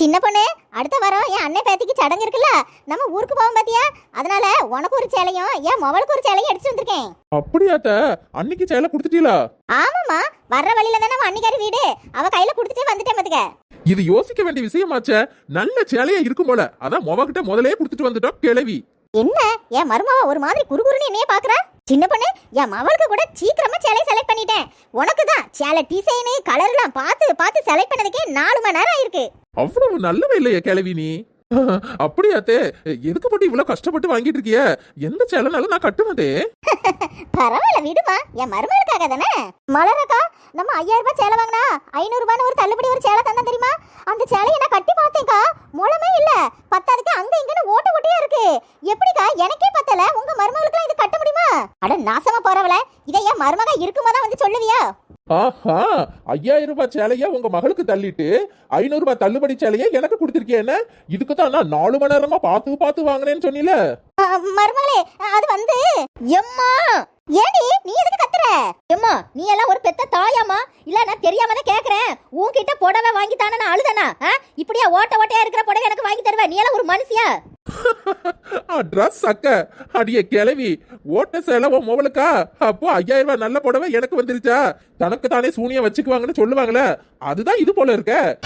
சின்ன பொண்ணு அடுத்த வாரம் என் அண்ணன் பேத்திக்கு சடங்கு இருக்குல்ல நம்ம ஊருக்கு போவோம் பாத்தியா? அதனால உனக்கு ஒரு சேலையும் என் மவளுக்கு ஒரு சேலையும் எடுத்து வந்திருக்கேன். அப்படியாத்த அன்னைக்கு சேலை கொடுத்துட்டீங்களா? ஆமாம்மா வர்ற வழியில தானே அன்னிக்காரி வீடு. அவ கையில கொடுத்துட்டே வந்துட்டேன் பாத்துக்க. இது யோசிக்க வேண்டிய விஷயமாச்சே நல்ல சேலையா இருக்கும் போல. அதான் மொவகிட்ட முதலே கொடுத்துட்டு வந்துட்டோம் கிளவி என்ன? என் மருமவ ஒரு மாதிரி குறுகுறுன்னு என்னைய பாக்குறா? சின்ன பொண்ணு என் மவளுக்கு கூட சீக்கிரமா சேலை செலக்ட் உனக்கு தான் சேலை டிசைனு கலர்லாம் பார்த்து பார்த்து செலக்ட் பண்ணதுக்கே நாலு மணி நேரம் ஆயிருக்கு. அவ்வளவு நல்லவே இல்லையே கிளவி நீ. அப்படியாத்தே எதுக்கு போட்டு இவ்வளவு கஷ்டப்பட்டு வாங்கிட்டு இருக்கிய? எந்த சேலைனாலும் நான் கட்ட மாட்டேன் பரவாயில்ல விடுமா. என் மருமகளுக்காக தானே? மலரக்கா நம்ம ஐயாயிரம் ரூபாய் சேலை வாங்கினா ஐநூறு ரூபான்னு ஒரு தள்ளுபடி ஒரு சேலை தந்தா தெரியுமா? அந்த சேலையை நான் கட்டி பார்த்தேன்க்கா. முளமே இல்ல. பத்தாதுக்கு அங்க இங்கன்னு ஓட்ட ஓட்டையா இருக்கு. எப்படிக்கா எனக்கே பத்தல. உங்க மருமகளுக்கு அட நாசமா போறவள இதை என் மருமக இருக்கும்போது வந்து சொல்லுவியா? ஆஹா ஐயாயிரம் ரூபாய் சேலைய உங்க மகளுக்கு தள்ளிட்டு ஐநூறு ரூபாய் தள்ளுபடி சேலைய எனக்கு கொடுத்திருக்கேன்னு இதுக்கு தான் நான் நாலு மணி நேரமா பார்த்து பார்த்து வாங்கினேன்னு சொன்னீல. மருமகளே அது வந்து எம்மா ஏடி நீ எதுக்கு கத்துற? எம்மா நீ எல்லாம் ஒரு பெத்த தாயாமா இல்ல நான் தெரியாம தான் கேக்குறேன். உன்கிட்ட புடவை வாங்கி தானே நான் அழுதனா? இப்படியா ஓட்ட ஓட்டையா இருக்கிற புடவை எனக்கு வாங்கி தருவ? நீ எல்லாம் ஒரு மனுஷியா? ட்ரெஸ் அக்க. அடிய கிளவி ஓட்ட சேலை உன் அப்போ ஐயாயிரம் ரூபாய் நல்ல புடவை எனக்கு வந்துருச்சா? தனக்கு தானே சூனியம் வச்சுக்குவாங்கன்னு சொல்லுவாங்களே. அதுதான் இது போல இருக்க.